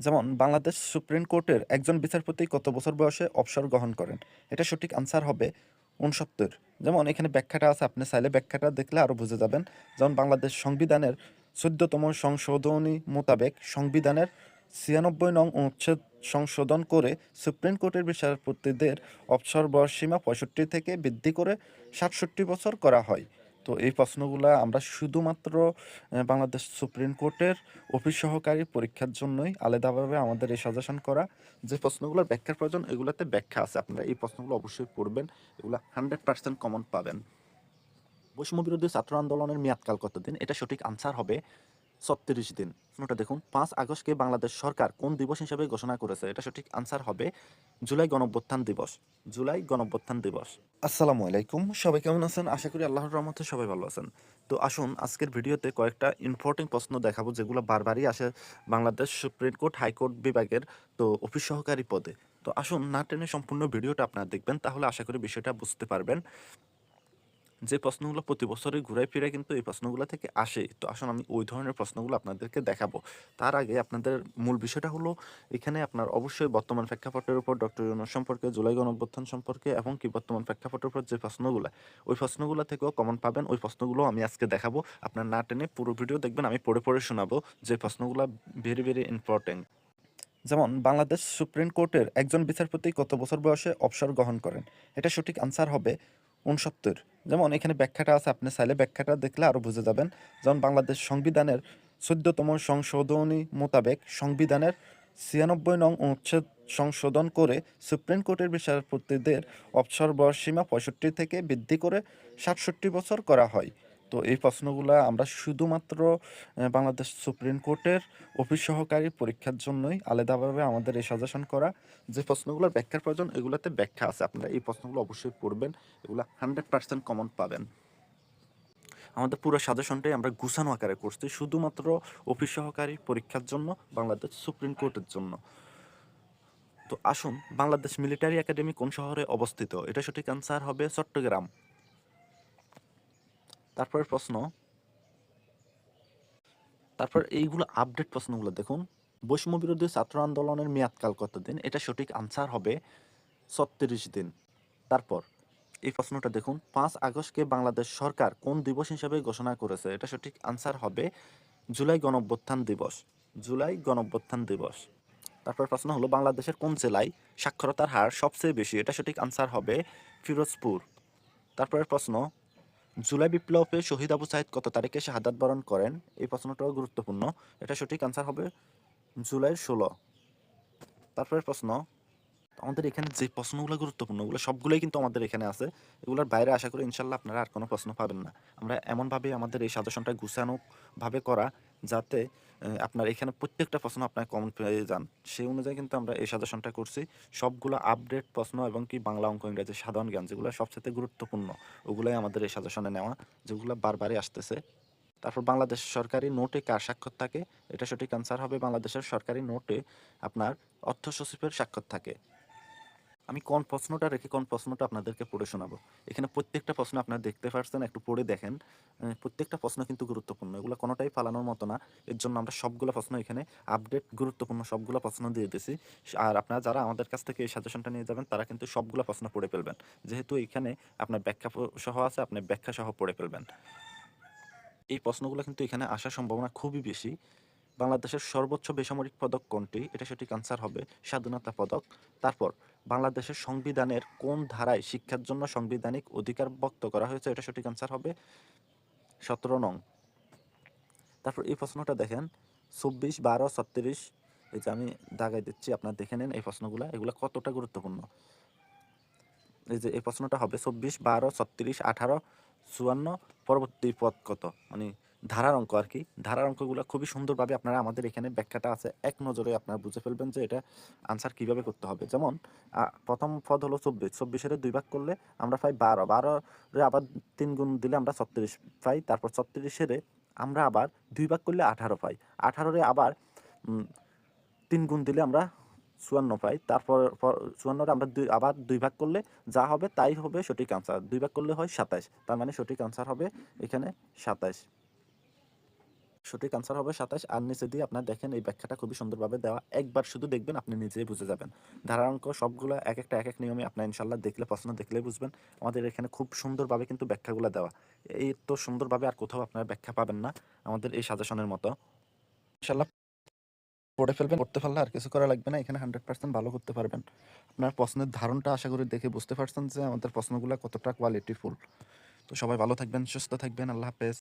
যেমন, বাংলাদেশ সুপ্রিম কোর্টের একজন বিচারপতি কত বছর বয়সে অবসর গ্রহণ করেন? এটা সঠিক আনসার হবে উনসত্তর যেমন, এখানে ব্যাখ্যাটা আছে, আপনি চাইলে ব্যাখ্যাটা দেখলে আরও বুঝে যাবেন। যেমন, বাংলাদেশ সংবিধানের চোদ্দতম সংশোধনী মোতাবেক সংবিধানের ছিয়ানব্বই নং অনুচ্ছেদ সংশোধন করে সুপ্রিম কোর্টের বিচারপতিদের অবসর বয়স সীমা পঁয়ষট্টি থেকে বৃদ্ধি করে সাতষট্টি বছর করা হয়। তো এই প্রশ্নগুলো আমরা শুধুমাত্র বাংলাদেশ সুপ্রিম কোর্টের অফিস সহকারী পরীক্ষার জন্যই আলাদাভাবে আমাদের এই সাজেশন করা। যে প্রশ্নগুলোর ব্যাখ্যার প্রয়োজন, এগুলোতে ব্যাখ্যা আছে। আপনারা এই প্রশ্নগুলো অবশ্যই পড়বেন। এগুলো হান্ড্রেড পার্সেন্ট কমন পাবেন। বৈষম্য বিরোধী ছাত্র আন্দোলনের মেয়াদকাল কতদিন? এটা সঠিক আনসার হবে। ছত্রিশ দিন। প্রশ্নটা দেখুন, পাঁচ আগস্টকে বাংলাদেশ সরকার কোন দিবস হিসেবে ঘোষণা করেছে? এটা সঠিক আনসার হবে জুলাই গণঅভ্যুত্থান দিবস। জুলাই গণঅভ্যুত্থান দিবস। আসসালামু আলাইকুম। সবাই কেমন আছেন? আশা করি আল্লাহর রহমতে সবাই ভালো আছেন। তো আসুন, আজকের ভিডিওতে কয়েকটা ইম্পর্টেন্ট প্রশ্ন দেখাবো যেগুলো বারবারই আসে বাংলাদেশ সুপ্রিম কোর্ট, হাইকোর্ট বিভাগের, তো অফিস সহকারী পদে। তো আসুন, না টেনে সম্পূর্ণ ভিডিওটা আপনারা দেখবেন, তাহলে আশা করি বিষয়টা বুঝতে পারবেন। যে প্রশ্নগুলো প্রতি বছরই ঘুরায় ফিরে কিন্তু এই প্রশ্নগুলো থেকে আসে। তো আসুন আমি ওই ধরনের প্রশ্নগুলো আপনাদেরকে দেখাবো। তার আগে আপনাদের মূল বিষয়টা হলো, এখানে আপনার অবশ্যই বর্তমান প্রেক্ষাপটের উপর ডক্টর ইউনুস সম্পর্কে, জুলাই গণঅভ্যুত্থান সম্পর্কে এবং কি বর্তমান প্রেক্ষাপটের উপর যে প্রশ্নগুলো, ওই প্রশ্নগুলো থেকেও কমন পাবেন। ওই প্রশ্নগুলো আমি আজকে দেখাবো। আপনার না টেনে পুরো ভিডিও দেখবেন, আমি পড়ে পড়ে শোনাবো যে প্রশ্নগুলো ভেরি ভেরি ইম্পর্টেন্ট যেমন, বাংলাদেশ সুপ্রিম কোর্টের একজন বিচারপতি কত বছর বয়সে অবসর গ্রহণ করেন? এটা সঠিক আনসার হবে উনসত্তর যেমন এখানে ব্যাখ্যাটা আছে, আপনি চাইলে ব্যাখ্যাটা দেখলে আরও বুঝে যাবেন। যেমন বাংলাদেশ সংবিধানের চোদ্দতম সংশোধনী মোতাবেক সংবিধানের ছিয়ানব্বই নং অনুচ্ছেদ সংশোধন করে সুপ্রিম কোর্টের বিচারপতিদের অবসর বয়স সীমা পঁয়ষট্টি থেকে বৃদ্ধি করে সাতষট্টি বছর করা হয়। তো এই প্রশ্নগুলো আমরা শুধুমাত্র বাংলাদেশ সুপ্রিম কোর্টের অফিস সহকারী পরীক্ষার জন্যই আলাদাভাবে আমাদের এই সাজেশন করা। যে প্রশ্নগুলোর ব্যাখ্যার প্রয়োজন, এগুলোতে ব্যাখ্যা আছে। আপনারা এই প্রশ্নগুলো অবশ্যই পড়বেন, এগুলো হান্ড্রেড পার্সেন্ট কমন পাবেন। আমাদের পুরো সাজেশনটাই আমরা গুছানো আকারে করছি, শুধুমাত্র অফিস সহকারী পরীক্ষার জন্য, বাংলাদেশ সুপ্রিম কোর্টের জন্য। তো আসুন, বাংলাদেশ মিলিটারি একাডেমি কোন শহরে অবস্থিত? এটা সঠিক আনসার হবে চট্টগ্রাম। তারপরের প্রশ্ন, তারপর এইগুলো আপডেট প্রশ্নগুলো দেখুন। বৈষম্য বিরোধী ছাত্র আন্দোলনের মেয়াদকাল কতদিন? এটা সঠিক আনসার হবে ছত্রিশ দিন। তারপর এই প্রশ্নটা দেখুন, পাঁচ আগস্টকে বাংলাদেশ সরকার কোন দিবস হিসেবে ঘোষণা করেছে? এটা সঠিক আনসার হবে জুলাই গণঅভ্যুত্থান দিবস। জুলাই গণঅভ্যুত্থান দিবস। তারপর প্রশ্ন হলো, বাংলাদেশের কোন জেলায় সাক্ষরতার হার সবচেয়ে বেশি? এটা সঠিক আনসার হবে ফিরোজপুর। তারপরের প্রশ্ন জুলাই বিপ্লবে শহীদ আবু সাইদ কত তারিখে শাহাদাত বরণ করেন? এই প্রশ্নটাও গুরুত্বপূর্ণ। এটা সঠিক আনসার হবে জুলাই ষোলো। তারপরের প্রশ্ন আমাদের এখানে যে প্রশ্নগুলো গুরুত্বপূর্ণ, ওগুলো সবগুলোই কিন্তু আমাদের এখানে আছে। এগুলোর বাইরে আশা করি ইনশাল্লাহ আপনারা আর কোনো প্রশ্ন পাবেন না। আমরা এমনভাবে আমাদের এই সাজেশনটা গুছানোভাবে করা যাতে আপনার এখানে প্রত্যেকটা প্রশ্ন আপনার কমন পেয়ে যান। সেই অনুযায়ী কিন্তু আমরা এই সাজেশনটা করছি। সবগুলো আপডেট প্রশ্ন এবং কি বাংলা অঙ্ক, ইংরেজি, সাধারণ জ্ঞান যেগুলো সবচেয়ে গুরুত্বপূর্ণ, ওগুলোই আমাদের এই সাজেশনে নেওয়া, যেগুলো বারবারই আসতেছে। তারপর বাংলাদেশ সরকারি নোটে কার স্বাক্ষর থাকে? এটা সঠিক আনসার হবে বাংলাদেশের সরকারি নোটে আপনার অর্থ সচিবের স্বাক্ষর থাকে। আমি কোন প্রশ্নটা রেখে কোন প্রশ্নটা আপনাদেরকে পড়ে শোনাবো? এখানে প্রত্যেকটা প্রশ্ন আপনারা দেখতে পারছেন, একটু পড়ে দেখেন। প্রত্যেকটা প্রশ্ন কিন্তু গুরুত্বপূর্ণ। এগুলো কোনোটাই ফালানোর মতো না। এর জন্য আমরা সবগুলো প্রশ্ন এখানে আপডেট গুরুত্বপূর্ণ সবগুলো প্রশ্ন দিয়ে দিছি। আর আপনারা যারা আমাদের কাছ থেকে এই সাজেশনটা নিয়ে যাবেন, তারা কিন্তু সবগুলো প্রশ্ন পড়ে ফেলবেন। যেহেতু এখানে আপনার ব্যাখ্যা সহ আছে, আপনি ব্যাখ্যা সহ পড়ে ফেলবেন। এই প্রশ্নগুলো কিন্তু এখানে আসার সম্ভাবনা খুবই বেশি। বাংলাদেশের সর্বোচ্চ বেসামরিক পদক কোনটি? এটা সঠিক আনসার হবে স্বাধীনতা পদক। তারপর, বাংলাদেশের সংবিধানের কোন ধারায় শিক্ষার জন্য সাংবিধানিক অধিকার ব্যক্ত করা হয়েছে? এটা সঠিক আনসার হবে সতেরো নং। তারপর এই প্রশ্নটা দেখেন, চব্বিশ, বারো, ছত্রিশ, এই যে আমি দাগাই দিচ্ছি, আপনারা দেখে নেন এই প্রশ্নগুলো, এগুলো কতটা গুরুত্বপূর্ণ? এই যে এই প্রশ্নটা হবে চব্বিশ, বারো, ছত্রিশ, আঠারো, চুয়ান্ন, পরবর্তী পদ কত? মানে ধারার অঙ্ক আর কি ধারার অঙ্কগুলো খুবই সুন্দরভাবে আপনারা আমাদের এখানে ব্যাখ্যাটা আছে, এক নজরে আপনারা বুঝে ফেলবেন যে এটা আনসার কীভাবে করতে হবে। যেমন প্রথম পদ হলো চব্বিশ। চব্বিশের দুই ভাগ করলে আমরা পাই বারো। বারোরে আবার তিন গুণ দিলে আমরা ছত্রিশ পাই। তারপর ছত্রিশের আমরা আবার দুই ভাগ করলে আঠারো পাই। আঠারোরে আবার তিন গুণ দিলে আমরা চুয়ান্ন পাই। তারপর, পর- চুয়ান্নরে আমরা দুই, আবার দুই ভাগ করলে যা হবে তাই হবে সঠিক আনসার দুই ভাগ করলে হয় সাতাইশ। তার মানে সঠিক আনসার হবে এখানে সাতাইশ। সঠিক আনসার হবে সাতাশ। আর নিচে দিয়ে আপনার দেখেন এই ব্যাখ্যাটা খুবই সুন্দরভাবে দেওয়া। একবার শুধু দেখবেন, আপনি নিজেই বুঝে যাবেন। ধারাঙ্ক সবগুলো এক একটা, এক এক নিয়মে আপনার ইনশাল্লাহ দেখলে প্রশ্ন দেখলেই বুঝবেন। আমাদের এখানে খুব সুন্দরভাবে কিন্তু ব্যাখ্যাগুলো দেওয়া। এই তো সুন্দরভাবে আর কোথাও আপনার ব্যাখ্যা পাবেন না আমাদের এই সাজেশনের মতো। ইনশাল্লাহ পড়ে ফেলবেন, পড়তে পারলে আর কিছু করা লাগবে না। এখানে হান্ড্রেড পার্সেন্ট ভালো করতে পারবেন। আপনার প্রশ্নের ধারণটা আশা করি দেখে বুঝতে পারছেন যে আমাদের প্রশ্নগুলো কতটা কোয়ালিটিফুল তো সবাই ভালো থাকবেন, সুস্থ থাকবেন। আল্লাহ হাফেজ।